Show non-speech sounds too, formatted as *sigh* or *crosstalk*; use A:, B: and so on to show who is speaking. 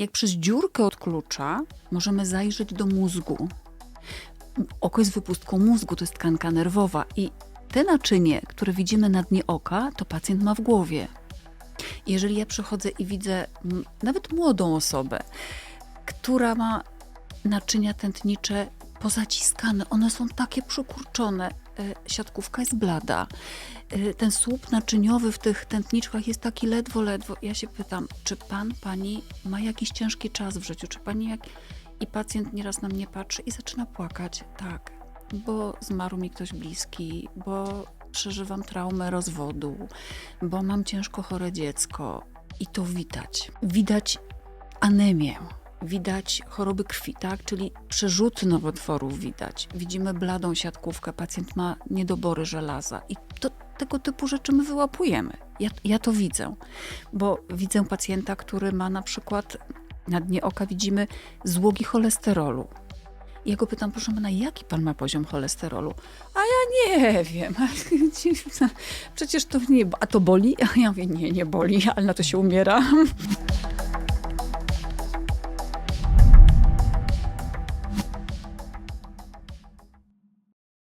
A: jak przez dziurkę od klucza możemy zajrzeć do mózgu. Oko jest wypustką mózgu, to jest tkanka nerwowa i te naczynie, które widzimy na dnie oka, to pacjent ma w głowie. Jeżeli ja przychodzę i widzę nawet młodą osobę, która ma naczynia tętnicze pozaciskane, one są takie przykurczone, e, siatkówka jest blada, e, ten słup naczyniowy w tych tętniczkach jest taki ledwo, ledwo. Ja się pytam, czy pan, pani ma jakiś ciężki czas w życiu, czy pani jak... I pacjent nieraz na mnie patrzy i zaczyna płakać. Tak, bo zmarł mi ktoś bliski, bo przeżywam traumę rozwodu, bo mam ciężko chore dziecko. I to widać. Widać anemię, widać choroby krwi, tak? czyli przerzuty nowotworów widać. Widzimy bladą siatkówkę, pacjent ma niedobory żelaza i to, tego typu rzeczy my wyłapujemy. Ja, ja to widzę, bo widzę pacjenta, który ma na przykład na dnie oka widzimy złogi cholesterolu. I Ja go pytam, proszę pana, jaki pan ma poziom cholesterolu? A ja nie wiem. *laughs* Przecież to nie, a to boli? A ja mówię, nie, nie boli, ale na to się umiera.